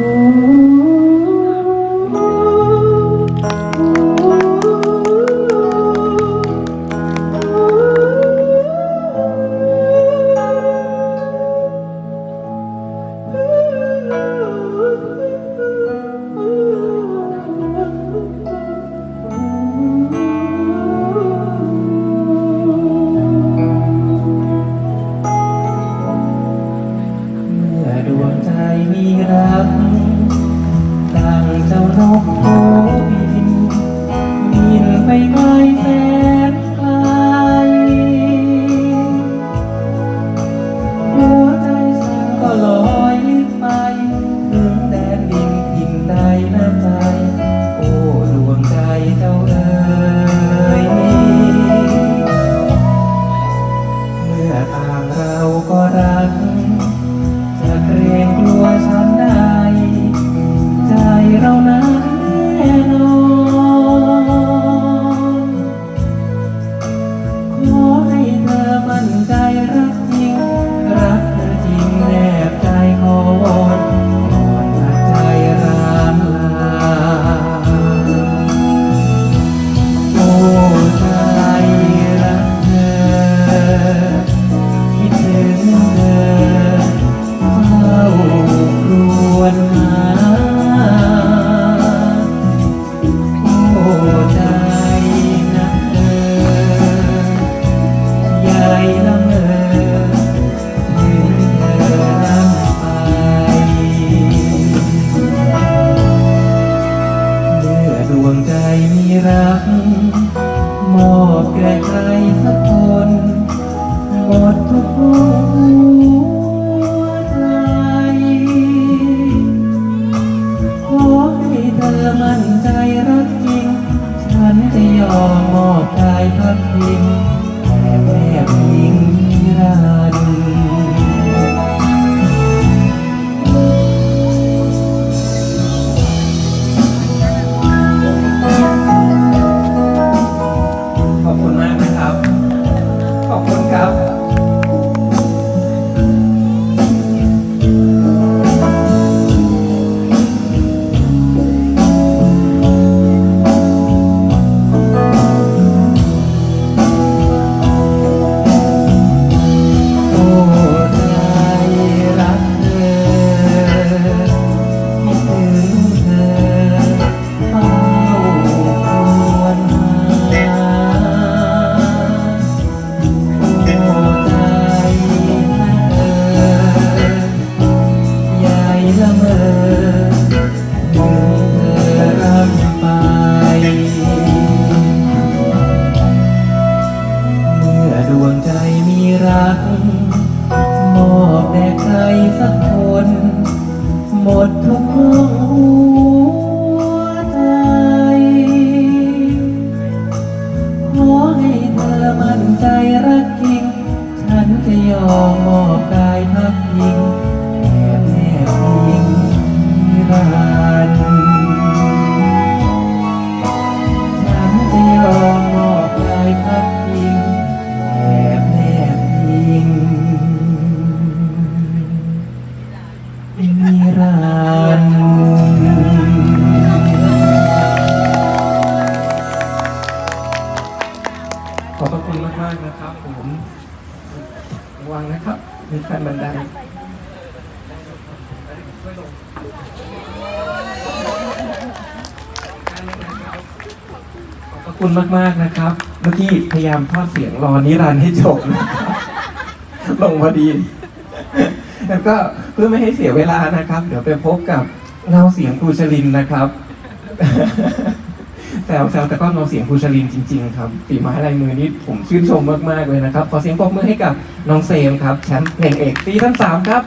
เไปไก ละเมอถึงเธอรับไป เมื่อดวงใจมีรัก มอบแด่ใครสักคน หมดทุกห้องหัวใจ ขอให้เธอมั่นใจรักจริง ฉันจะยอม คุณมากมากๆนะครับผมระวังนะครับ มีขั้นบันไดขอบคุณมากๆนะครับ เมื่อกี้พยายามทอดเสียงรอนิรันดร์ให้จบนะครับลงพอดี แล้วก็เพื่อไม่ให้เสียเวลานะครับ เดี๋ยวไปพบกับเงาเสียงครูชลินนะครับ ซวแซวแต่ก็เงเสียงครูชลินจริง ๆ ครับฝีไม้ลายมือนี่ผมชื่นชมมากๆเลยนะครับ ขอเสียงปรบมือให้กับน้องเซมครับแชมป์เพลงเอกซีซั่นสามครับ